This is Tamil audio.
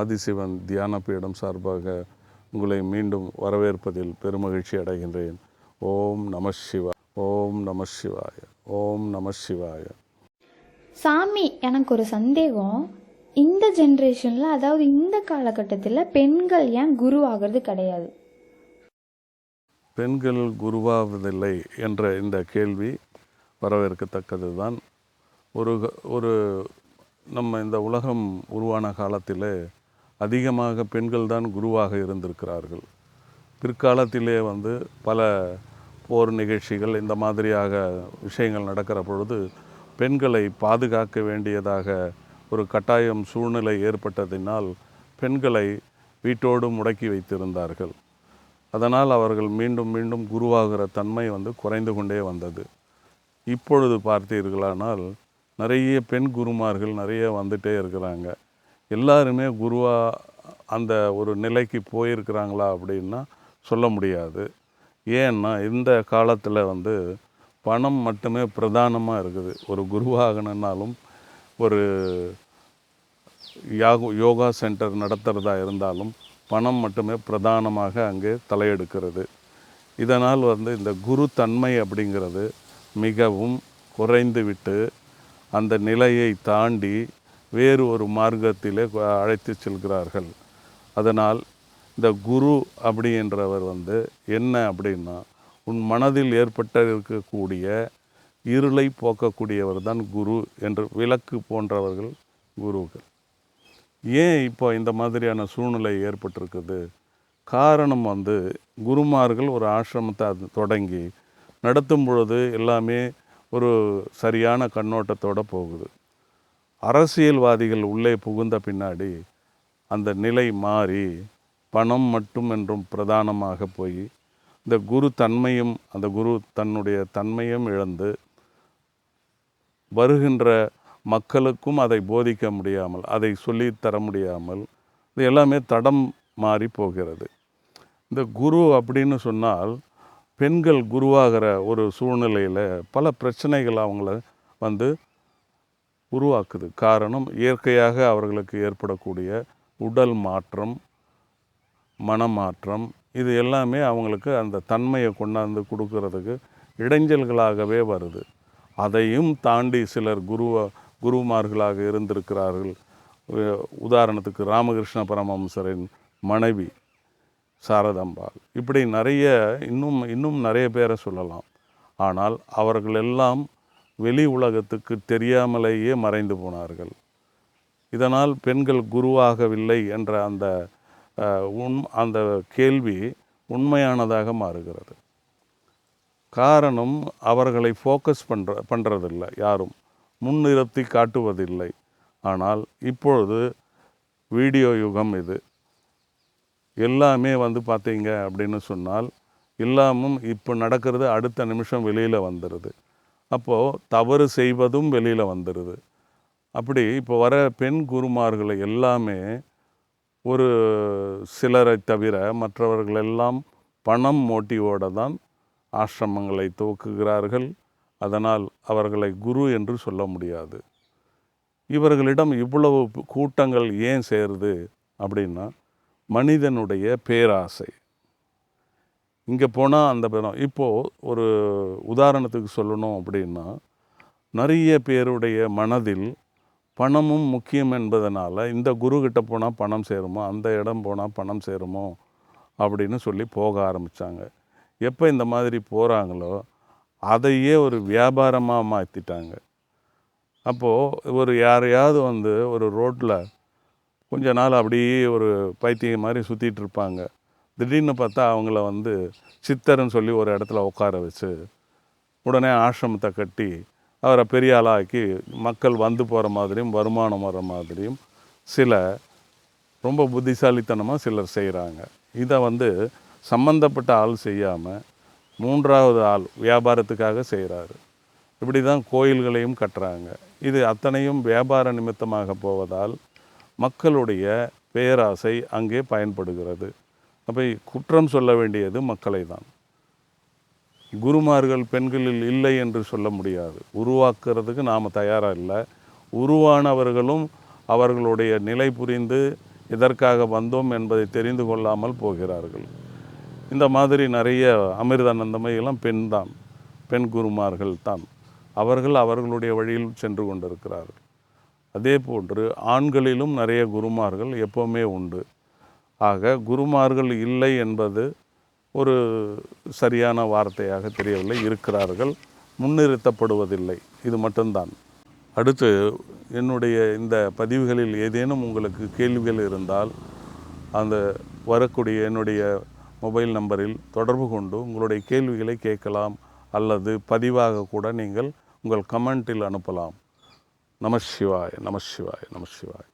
ஆதிசிவன் தியான பீடம் சார்பாக உங்களை மீண்டும் வரவேற்பதில் பெருமகிழ்ச்சி அடைகின்றேன். ஓம் நம சிவா ஓம் நம சிவாய ஓம் நம சிவாய. சாமி எனக்கு ஒரு சந்தேகம். இந்த ஜென்ரேஷனில் அதாவது இந்த காலகட்டத்தில் பெண்கள் ஏன் குரு ஆகிறது கிடையாது? பெண்கள் குருவாவதில்லை என்ற இந்த கேள்வி வரவேற்கத்தக்கது தான் ஒரு ஒரு நம்ம இந்த உலகம் உருவான காலத்தில் அதிகமாக பெண்கள் தான் குருவாக இருந்திருக்கிறார்கள். பிற்காலத்திலே வந்து பல போர் நிகழ்ச்சிகள் இந்த மாதிரியாக விஷயங்கள் நடக்கிற பொழுது பெண்களை பாதுகாக்க வேண்டியதாக ஒரு கட்டாயம் சூழ்நிலை ஏற்பட்டதினால் பெண்களை வீட்டோடு முடக்கி வைத்திருந்தார்கள். அதனால் அவர்கள் மீண்டும் மீண்டும் குருவாகிற தன்மை வந்து குறைந்து கொண்டே வந்தது. இப்பொழுது பார்த்தீர்களானால் நிறைய பெண் குருமார்கள் நிறைய வந்துட்டே இருக்கிறாங்க. எல்லாருமே குருவாக அந்த ஒரு நிலைக்கு போயிருக்கிறாங்களா அப்படின்னா சொல்ல முடியாது. ஏன்னா இந்த காலத்தில் வந்து பணம் மட்டுமே பிரதானமாக இருக்குது. ஒரு குருவாகணுன்னாலும் ஒரு யாகு யோகா சென்டர் நடத்துகிறதா இருந்தாலும் பணம் மட்டுமே பிரதானமாக அங்கே தலையெடுக்கிறது. இதனால் வந்து இந்த குரு தன்மை அப்படிங்கிறது மிகவும் குறைந்துவிட்டு அந்த நிலையை தாண்டி வேறு ஒரு மார்க்கத்திலே அழைத்து செல்கிறார்கள். அதனால் இந்த குரு அப்படின்றவர் வந்து என்ன அப்படின்னா உன் மனதில் ஏற்பட்ட இருக்கக்கூடிய இருளை போக்கக்கூடியவர் தான் குரு என்று விளக்கு போன்றவர்கள் குருக்கள் ஏன் இப்போ இந்த மாதிரியான சூழ்நிலை ஏற்பட்டிருக்குது? காரணம் வந்து குருமார்கள் ஒரு ஆசிரமத்தை அது தொடங்கி நடத்தும் பொழுது எல்லாமே ஒரு சரியான கண்ணோட்டத்தோட போகுது. அரசியல்வாதிகள் உள்ளே புகுந்த பின்னாடி அந்த நிலை மாறி பணம் மட்டும் என்றும் பிரதானமாக போய் இந்த குரு தன்மையும் அந்த குரு தன்னுடைய தன்மையும் இழந்து வருகின்ற மக்களுக்கும் அதை போதிக்க முடியாமல் அதை சொல்லித்தர முடியாமல் இது எல்லாமே தடம் மாறி போகிறது. இந்த குரு அப்படின்னு சொன்னால் பெண்கள் குருவாகிற ஒரு சூழ்நிலையில் பல பிரச்சனைகள் அவங்கள வந்து உருவாக்குது. காரணம் இயற்கையாக அவர்களுக்கு ஏற்படக்கூடிய உடல் மாற்றம் மனமாற்றம் இது எல்லாமே அவங்களுக்கு அந்த தன்மையை கொண்டாந்து கொடுக்கறதுக்கு இடைஞ்சல்களாகவே வருது. அதையும் தாண்டி சிலர் குருவ குருமார்களாக இருந்திருக்கிறார்கள். உதாரணத்துக்கு ராமகிருஷ்ண பரமஹம்சரின் மனைவி சாரதாம்பாள். இப்படி நிறைய இன்னும் இன்னும் நிறைய பேரை சொல்லலாம். ஆனால் அவர்கள் எல்லாம் வெளி உலகத்துக்கு தெரியாமலேயே மறைந்து போனார்கள். இதனால் பெண்கள் குருவாகவில்லை என்ற அந்த உண் அந்த கேள்வி உண்மையானதாக மாறுகிறது. காரணம் அவர்களை ஃபோக்கஸ் பண்ணுற பண்ணுறதில்லை யாரும் முன்னிறுத்தி காட்டுவதில்லை. ஆனால் இப்பொழுது வீடியோ யுகம் இது. எல்லாமே வந்து பார்த்தீங்க அப்படின்னு சொன்னால் எல்லாமும் இப்போ நடக்கிறது அடுத்த நிமிஷம் வெளியில் வந்துடுது அப்போது தவறு செய்வதும் வெளியில் வந்துடுது அப்படி இப்போ வர பெண் குருமார்களை எல்லாமே ஒரு சிலரை தவிர மற்றவர்கள் எல்லாம் பணம் மோட்டிவோடு தான் ஆசிரமங்களை துவக்குகிறார்கள். அதனால் அவர்களை குரு என்று சொல்ல முடியாது. இவர்களிடம் இவ்வளவு கூட்டங்கள் ஏன் சேருது அப்படின்னா மனிதனுடைய பேராசை. இங்கே போனால் அந்த பேரம் இப்போது ஒரு உதாரணத்துக்கு சொல்லணும் அப்படின்னா நிறைய பேருடைய மனதில் பணமும் முக்கியம் என்பதனால் இந்த குரு போனால் பணம் சேருமோ அந்த இடம் போனால் பணம் சேருமோ அப்படின்னு சொல்லி போக ஆரம்பித்தாங்க எப்போ இந்த மாதிரி போகிறாங்களோ அதையே ஒரு வியாபாரமாக மாற்றிட்டாங்க அப்போது ஒரு யாரையாவது வந்து ஒரு ரோட்டில் கொஞ்ச நாள் அப்படியே ஒரு பைத்தியம் மாதிரி சுற்றிட்டு இருப்பாங்க. திடீர்னு பார்த்தா அவங்கள வந்து சித்தர்னு சொல்லி ஒரு இடத்துல உட்கார வச்சு உடனே ஆசிரமத்தை கட்டி அவரை பெரிய ஆளாக்கி மக்கள் வந்து போகிற மாதிரியும் வருமானம் வர மாதிரியும் சில ரொம்ப புத்திசாலித்தனமாக சிலர் செய்கிறாங்க இதை வந்து சம்பந்தப்பட்ட ஆள் செய்யாமல் மூன்றாவது ஆள் வியாபாரத்துக்காக செய்கிறாரு இப்படி தான் கோயில்களையும் கட்டுறாங்க. இது அத்தனையும் வியாபார நிமித்தமாக போவதால் மக்களுடைய பேராசை அங்கே பயன்படுகிறது. அப்போ குற்றம் சொல்ல வேண்டியது மக்களை தான் குருமார்கள் பெண்களில் இல்லை என்று சொல்ல முடியாது. உருவாக்குறதுக்கு நாம் தயாராக இல்லை. உருவானவர்களும் அவர்களுடைய நிலை புரிந்து எதற்காக வந்தோம் என்பதை தெரிந்து கொள்ளாமல் போகிறார்கள். இந்த மாதிரி நிறைய அமிர்தானந்தமையெல்லாம் பெண் தான். பெண் குருமார்கள் தான். அவர்கள் அவர்களுடைய வழியில் சென்று கொண்டிருக்கிறார்கள். அதே போன்று ஆண்களிலும் நிறைய குருமார்கள் எப்போவுமே உண்டு. ஆக குருமார்கள் இல்லை என்பது ஒரு சரியான வார்த்தையாக தெரியவில்லை. இருக்கிறார்கள் முன்னிறுத்தப்படுவதில்லை. இது மட்டும்தான். அடுத்து என்னுடைய இந்த பதிவுகளில் ஏதேனும் உங்களுக்கு கேள்விகள் இருந்தால் அந்த வரக்கூடிய என்னுடைய மொபைல் நம்பரில் தொடர்பு கொண்டு உங்களுடைய கேள்விகளை கேட்கலாம். அல்லது பதிவாக கூட நீங்கள் உங்கள் கமெண்ட்டில் அனுப்பலாம். நம சிவாய நம சிவாய நம சிவாய.